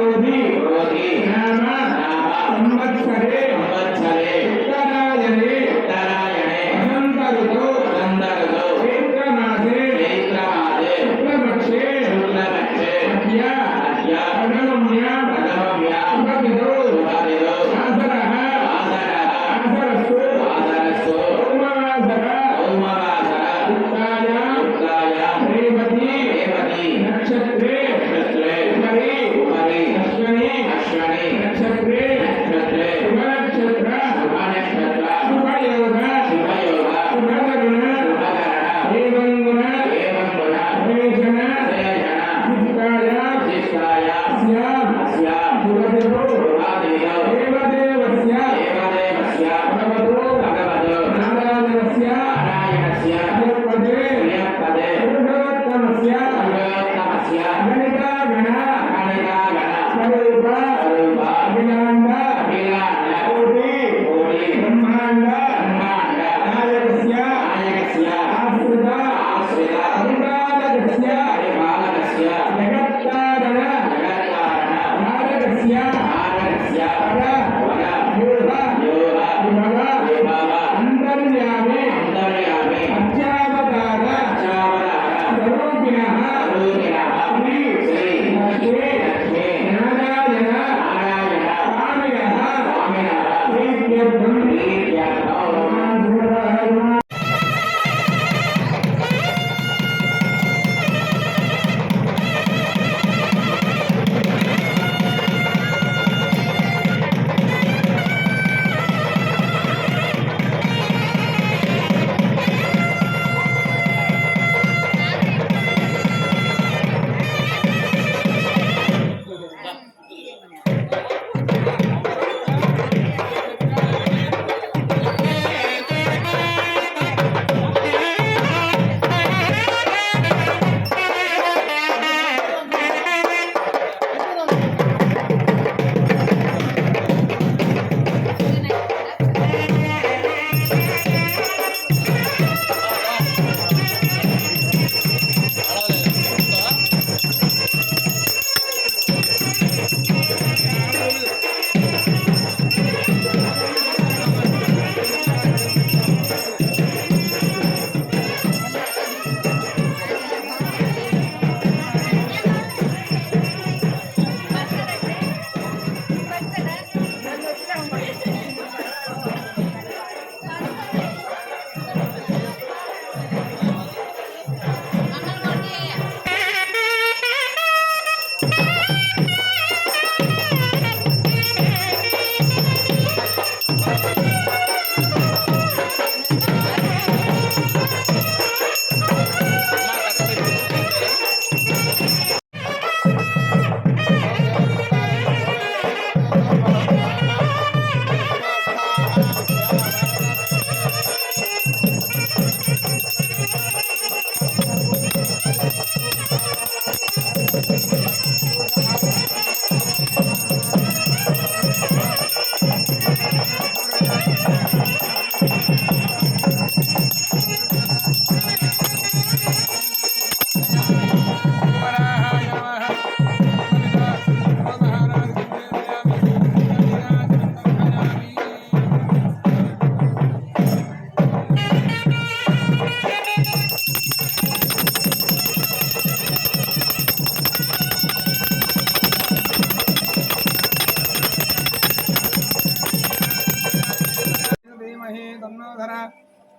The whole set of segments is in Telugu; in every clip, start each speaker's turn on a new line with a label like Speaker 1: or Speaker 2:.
Speaker 1: নবী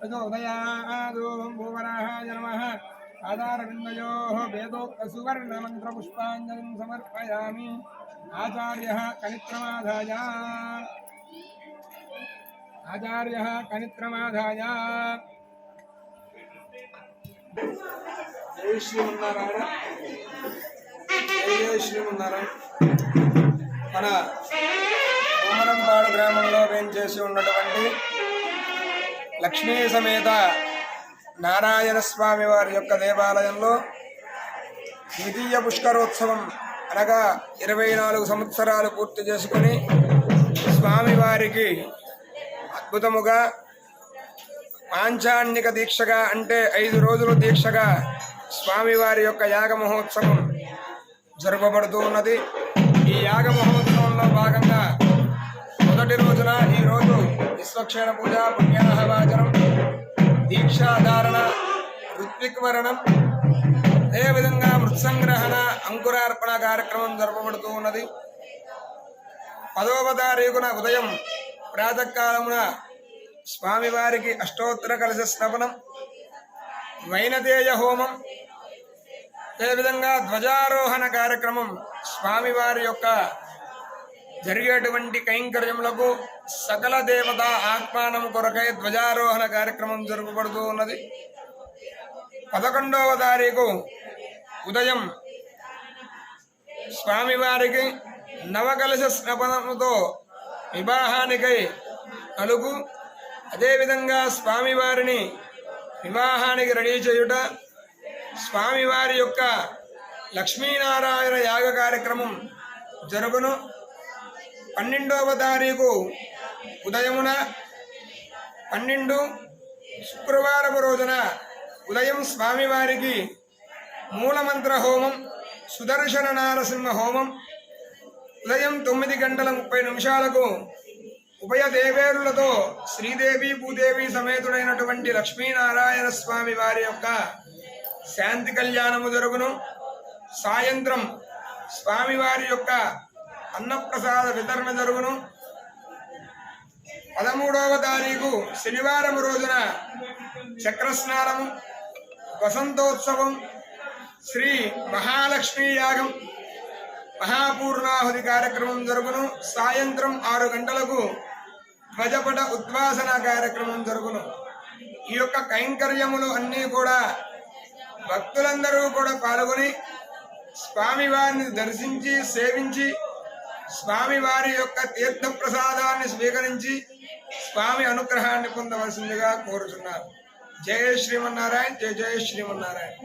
Speaker 2: రజోదయాదోం
Speaker 1: భూవరాయ
Speaker 2: నమ.
Speaker 3: ఆధారవిందయో వేదోక్త సమర్పయామి. ఆచార్య కనిత్రమాధాయ. ఆచార్య కనిత్రమాధాయ. జై శ్రీమన్నారాయణ. జై శ్రీమన్నారాయణ. మన బొమ్మరంపాడు గ్రామంలో వేంచేసి ఉన్నటువంటి లక్ష్మీ సమేత నారాయణ స్వామి వారి యొక్క దేవాలయంలో ద్వితీయ పుష్కరోత్సవం అనగా ఇరవై నాలుగు సంవత్సరాలు పూర్తి చేసుకుని స్వామివారికి అద్భుతముగా పాంచాన్యక దీక్షగా అంటే ఐదు రోజులు దీక్షగా స్వామివారి యొక్క యాగ మహోత్సవం జరపబడుతూ ఉన్నది. ఈ యాగ మహోత్సవంలో భాగంగా మొదటి రోజున ఈ రోజు విశ్వక్షేణ పూజ పుణ్యాహవాచనం దీక్షాధారణ ఋత్విక్వరణం అదేవిధంగా మృత్సంగ్రహణ అంకురార్పణ కార్యక్రమం జరపబడుతూ ఉన్నది. పదవ తారీఖున ఉదయం ప్రాతకాలమున స్వామివారికి అష్టోత్తర కలశ స్నపనం వైనతేయ హోమం అదేవిధంగా ధ్వజారోహణ కార్యక్రమం స్వామివారి యొక్క జరిగేటువంటి కైంకర్యములకు సకల దేవత ఆత్మానం కొరకై ధ్వజారోహణ కార్యక్రమం జరుపుబడుతూ ఉన్నది. పదకొండవ తారీఖు ఉదయం స్వామివారికి నవకలశ స్నపనముతో వివాహానికై అలుగు అదేవిధంగా స్వామివారిని వివాహానికి రెడీ చేయుట స్వామివారి యొక్క లక్ష్మీనారాయణ యాగ కార్యక్రమం జరుగును. పన్నెండవ తారీఖు ఉదయమున పన్నెండు శుక్రవారపు రోజున ఉదయం స్వామివారికి మూలమంత్ర హోమం సుదర్శన నారసింహ హోమం ఉదయం తొమ్మిది గంటల ముప్పై నిమిషాలకు ఉభయ దేవేరులతో శ్రీదేవి భూదేవి సమేతుడైనటువంటి లక్ష్మీనారాయణ స్వామి వారి యొక్క శాంతి కళ్యాణము జరుగును. సాయంత్రం స్వామివారి యొక్క అన్నప్రసాద వితరణ జరుగును. పదమూడవ తారీఖు శనివారం రోజున చక్రస్నానము వసంతోత్సవం శ్రీ మహాలక్ష్మీ యాగం మహాపూర్ణాహుతి కార్యక్రమం జరుగును. సాయంత్రం ఆరు గంటలకు ధ్వజపట ఉద్వాసన కార్యక్రమం జరుగును. ఈ యొక్క కైంకర్యములు అన్నీ కూడా భక్తులందరూ కూడా పాల్గొని స్వామివారిని దర్శించి సేవించి స్వామివారి యొక్క తీర్థ ప్రసాదాన్ని స్వీకరించి స్వామి అనుగ్రహాన్ని పొందవలసిందిగా కోరుతున్నారు జయ శ్రీమన్నారాయణ జయ జయ శ్రీమన్నారాయణ.